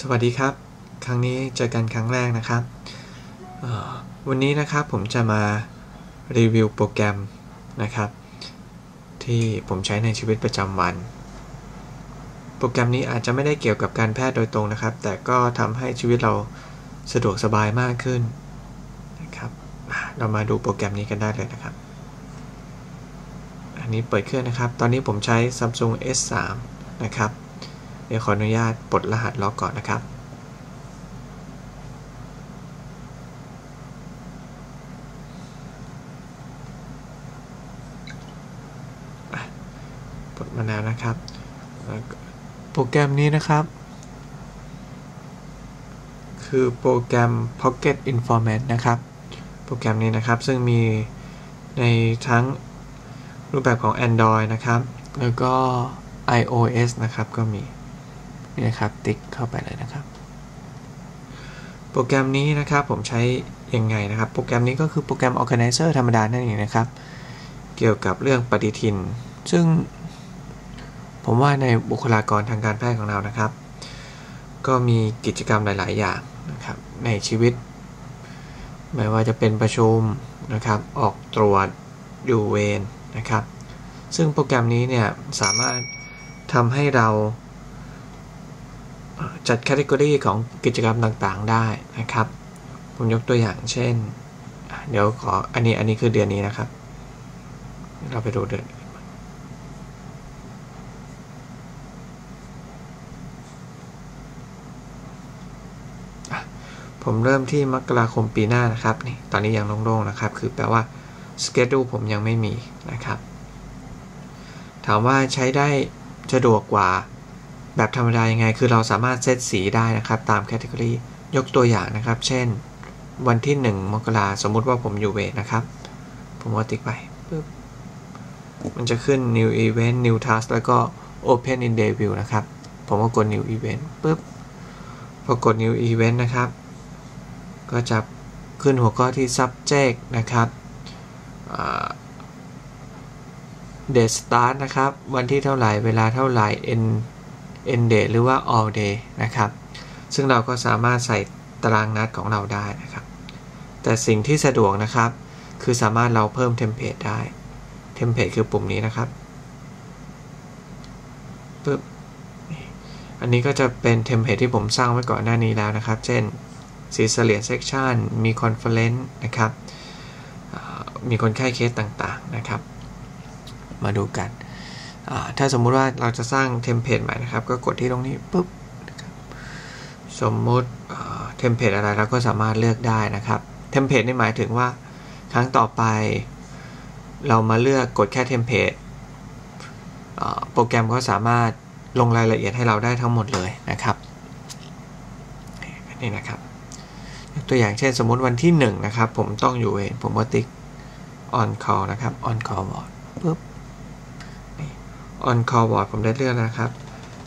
สวัสดีครับ ครั้งนี้เจอกันครั้งแรกนะครับ วันนี้นะครับผมจะมารีวิวโปรแกรมนะครับ ที่ผมใช้ในชีวิตประจำวัน โปรแกรมนี้อาจจะไม่ได้เกี่ยวกับการแพทย์โดยตรงนะครับ แต่ก็ทำให้ชีวิตเราสะดวกสบายมากขึ้นนะครับ เรามาดูโปรแกรมนี้กันได้เลยนะครับ อันนี้เปิดเครื่องนะครับ ตอนนี้ผมใช้ Samsung S3 นะครับ ดี๋ยวขออนุญาตปลดรหัสล็อกก่อนนะครับ ปลดมาแล้วนะครับ โปรแกรมนี้นะครับ คือโปรแกรม Pocket Informant นะครับ โปรแกรมนี้นะครับซึ่งมีในทั้งรูปแบบของ Android นะครับ แล้วก็ iOS นะครับก็มี นี่นะครับติ๊กเข้าไปเลยนะครับ โปรแกรมนี้นะครับผมใช้ยังไงนะครับ โปรแกรมนี้ก็คือโปรแกรม Organizer ธรรมดานั่นเองนะครับ เกี่ยวกับเรื่องปฏิทิน ซึ่งผมว่าในบุคลากรทางการแพทย์ของเรานะครับ ก็มีกิจกรรมหลาย ๆ อย่างนะครับในชีวิต ไม่ว่าจะเป็นประชุมนะครับ ออกตรวจอยู่เวรนะครับ ซึ่งโปรแกรมนี้เนี่ยสามารถทำให้เรา จัดแคตตากรีของกิจกรรมต่างๆได้นะครับ ผมยกตัวอย่างเช่น เดี๋ยวขออันนี้อันนี้คือเดือนนี้นะครับ เราไปดูเดือนผมเริ่มที่มกราคมปีหน้านะครับนี่ตอนนี้ยังโล่งๆนะครับ คือแปลว่าสเกจดูผมยังไม่มีนะครับ ถามว่าใช้ได้สะดวกกว่า แบบธรรมดายังไง คือเราสามารถเซตสีได้นะครับ ตามแคตตากรียกตัวอย่างนะครับ เช่น วันที่ 1 มกราสมมุติว่าผมอยู่เวทนะครับ ผมก็ติ๊กไปปึ๊บมันจะขึ้น new event new task แล้วก็ open in day view นะครับ ผมก็กด new event ปึ๊บพอกด new event นะครับ ก็จะขึ้นหัวข้อที่ subject นะครับ date start นะครับ วันที่เท่าไหร่ เวลาเท่าไหร่ end end day หรือว่า all day นะครับ ซึ่งเราก็สามารถใส่ตารางนัดของเราได้นะครับ แต่สิ่งที่สะดวกนะครับ คือสามารถเราเพิ่มเทมเพลตได้ เทมเพลตคือปุ่มนี้นะครับปึ๊บอันนี้ก็จะเป็นเทมเพลตที่ผมสร้างไว้ก่อนหน้านี้แล้วนะครับ เช่นสีเสลียเซกชันมีคอนเฟลเลนต์นะครับ มีคนไข้เคสต่างๆนะครับ มาดูกัน ถ้าสมมุติว่าเราจะสร้างเทมเพลตใหม่นะครับ ก็กดที่ตรงนี้ปุ๊บสมมุติเทมเพลตอะไรเราก็สามารถเลือกได้นะครับเทมเพลตนี่หมายถึงว่าครั้งต่อไป เรามาเลือกกดแค่เทมเพลตโปรแกรมก็สามารถลงรายละเอียดให้เราได้ทั้งหมดเลยนะครับนี่นะครับ ตัวอย่างเช่นสมมุติวันที่1นะครับ ผมต้องอยู่เองผมก็ติ๊ก on call นะครับ on call ปุ๊บ on call board ผมได้เลือกนะครับ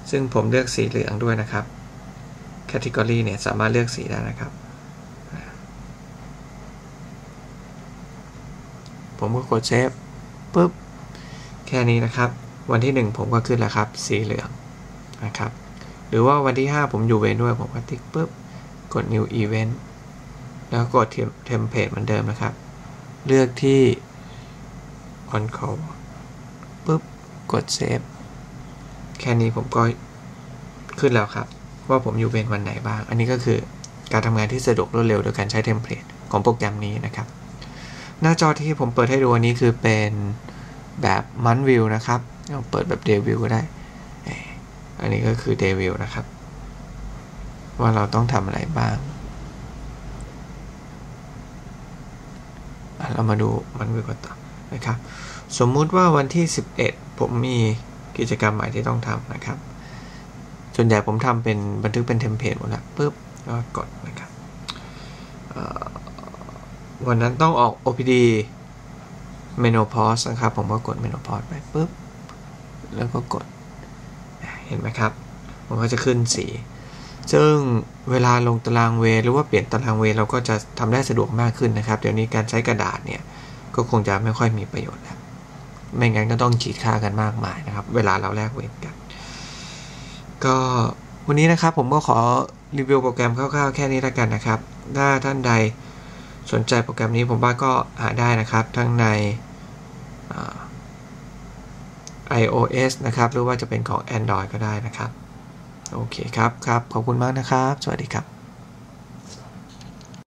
ซึ่งผมเลือกสีเหลืองด้วยนะครับ category เนี่ยสามารถเลือกสีได้นะครับ ผมก็กดเซฟปุ๊บ แค่นี้นะครับ วันที่ 1 ผมก็ขึ้นแล้วครับ สีเหลืองนะครับ หรือว่าวันที่ 5 ผมอยู่เวนด้วย ผมก็ติ๊กปุ๊บ กด new event แล้วกดเทมเพลตเหมือนเดิมนะครับ เลือกที่ on call กดเซฟแค่นี้ผมก็ขึ้นแล้วครับ ว่าผมอยู่เป็นวันไหนบ้าง อันนี้ก็คือการทำงานที่สะดวกรวดเร็วโดยการใช้เทมเพลตของโปรแกรมนี้นะครับ หน้าจอที่ผมเปิดให้ดูอันนี้คือเป็นแบบมันวิวนะครับเราเปิดแบบเดวิวก็ได้ อันนี้ก็คือเดวิวนะครับ ว่าเราต้องทำอะไรบ้าง เรามาดูมันวิวกันต่อ นะครับ สมมุติว่าวันที่ 11 ผมมีกิจกรรมใหม่ที่ต้องทำนะครับ ส่วนใหญ่ผมทำเป็นบันทึกเป็นเทมเพลตหมดแล้วปุ๊บก็กดนะครับวันนั้นต้องออก OPD menopause นะครับ ผมก็กด menopause ไปปุ๊บ แล้วก็กด เห็นไหมครับ มันก็จะขึ้นสีซึ่งเวลาลงตารางเว หรือว่าเปลี่ยนตารางเวเราก็จะทำได้สะดวกมากขึ้นนะครับ เดี๋ยวนี้การใช้กระดาษเนี่ย ก็คงจะไม่ค่อยมีประโยชน์แล้วไม่งั้นก็ต้องขีดค่ากันมากมายนะครับ เวลาเราแลกเวรกัน ก็วันนี้นะครับผมก็ขอรีวิวโปรแกรมคร่าวๆ แค่นี้แล้วกันนะครับ ถ้าท่านใดสนใจโปรแกรมนี้ผมว่าก็หาได้นะครับ ทั้งใน iOS นะครับ หรือว่าจะเป็นของ Android ก็ได้นะครับ โอเคครับครับ ขอบคุณมากนะครับ สวัสดีครับ